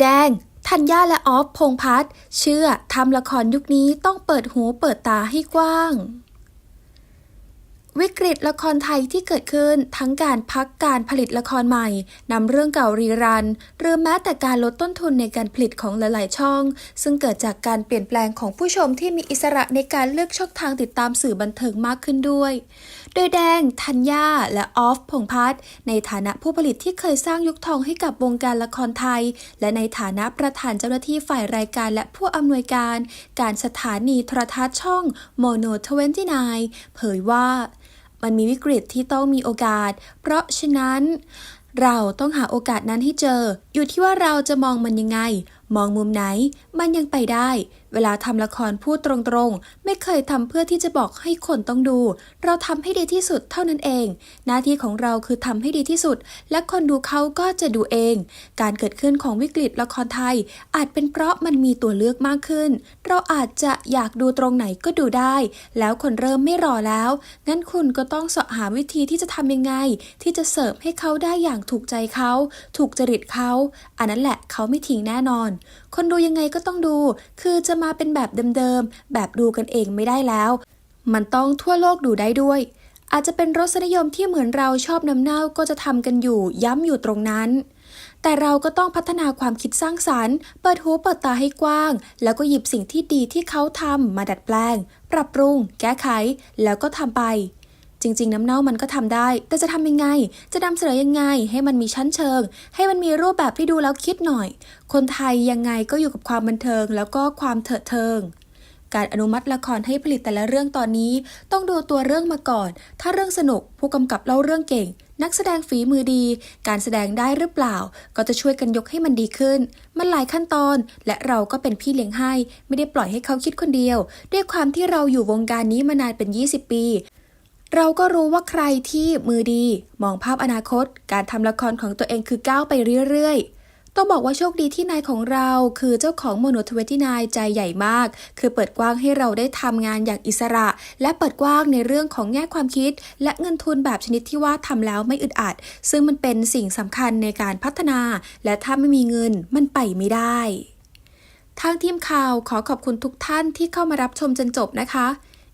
แดงธัญญาและออฟพงพัฒน์เชื่อทำละครยุคนี้ต้องเปิดหูเปิดตาให้กว้าง วิกฤตละครไทยที่เกิดขึ้นทั้งการพักการผลิตละครใหม่นำเรื่องเก่ารีรัน หรือแม้แต่การลดต้นทุนในการผลิตของหลาย ๆ ช่อง ซึ่งเกิดจากการเปลี่ยนแปลงของผู้ชมที่มีอิสระในการเลือกช่องทางติดตามสื่อบันเทิงมากขึ้นด้วย โดยแดง ธัญญา และออฟ พงพัฒน์ในฐานะผู้ผลิตที่เคยสร้างยุคทองให้กับวงการละครไทย และในฐานะประธานเจ้าหน้าที่ฝ่ายรายการและผู้อำนวยการ การสถานีโทรทัศน์ช่องโมโน29 เผยว่า มันมีวิกฤตที่ต้องมีโอกาส เพราะฉะนั้นเราต้องหาโอกาสนั้นให้เจอ อยู่ที่ว่าเราจะมองมันยังไง มองมุมไหน มันยังไปได้ เวลาทำละครพูดตรงๆ ไม่เคยทำเพื่อที่จะบอกให้คนต้องดู เราทำให้ดีที่สุดเท่านั้นเอง หน้าที่ของเราคือทำให้ดีที่สุด และคนดูเขาก็จะดูเอง การเกิดขึ้นของวิกฤตละครไทย อาจเป็นเพราะมันมีตัวเลือกมากขึ้น เราอาจจะอยากดูตรงไหนก็ดูได้ แล้วคนเริ่มไม่รอแล้ว งั้นคุณก็ต้องเสาะหาวิธีที่จะทำยังไง ที่จะเสิร์ฟให้เขาได้อย่างถูกใจเขา ถูกจริตเขาอันนั้นแหละเขาไม่ทิ้งแน่นอน คนดูยังไงก็ต้องดู คือจะมาเป็นแบบเดิมๆ แบบดูกันเองไม่ได้แล้ว มันต้องทั่วโลกดูได้ด้วย อาจจะเป็นรสนิยมที่เหมือนเราชอบน้ำเน่าก็จะทำกันอยู่ย้ำอยู่ตรงนั้นแต่เราก็ต้องพัฒนาความคิดสร้างสรรค์ เปิดหูเปิดตาให้กว้าง แล้วก็หยิบสิ่งที่ดีที่เขาทำมาดัดแปลง ปรับปรุง แก้ไข แล้วก็ทำไป จริง ๆ น้ำเน่ามันก็ทำได้ แต่จะทำยังไง จะนำเสนอยังไง ให้มันมีชั้นเชิง ให้มันมีรูปแบบที่ดูแล้วคิดหน่อย คนไทยยังไงก็อยู่กับความบันเทิง แล้วก็ความเถิดเทิงการอนุมัติละครให้ผลิตแต่ละเรื่องตอนนี้ ต้องดูตัวเรื่องมาก่อน ถ้าเรื่องสนุกผู้กำกับเล่าเรื่องเก่ง นักแสดงฝีมือดี การแสดงได้หรือเปล่า ก็จะช่วยกันยกให้มันดีขึ้น มันหลายขั้นตอน และเราก็เป็นพี่เลี้ยงให้ ไม่ได้ปล่อยให้เขาคิดคนเดียว ด้วยความที่เราอยู่วงการนี้มานานเป็น 20 ปี เราก็รู้ว่าใครที่มือดีมองภาพอนาคต การทำละครของตัวเองคือก้าวไปเรื่อยๆ ต้องบอกว่าโชคดีที่นายของเราคือเจ้าของโมโนทเวที่นายใจใหญ่มาก คือเปิดกว้างให้เราได้ทำงานอย่างอิสระ และเปิดกว้างในเรื่องของแง่ความคิด และเงินทุนแบบชนิดที่ว่าทำแล้วไม่อึดอัด ซึ่งมันเป็นสิ่งสำคัญในการพัฒนา และถ้าไม่มีเงินมันไปไม่ได้ทางทีมข่าวขอขอบคุณทุกท่านที่เข้ามารับชมจนจบนะคะ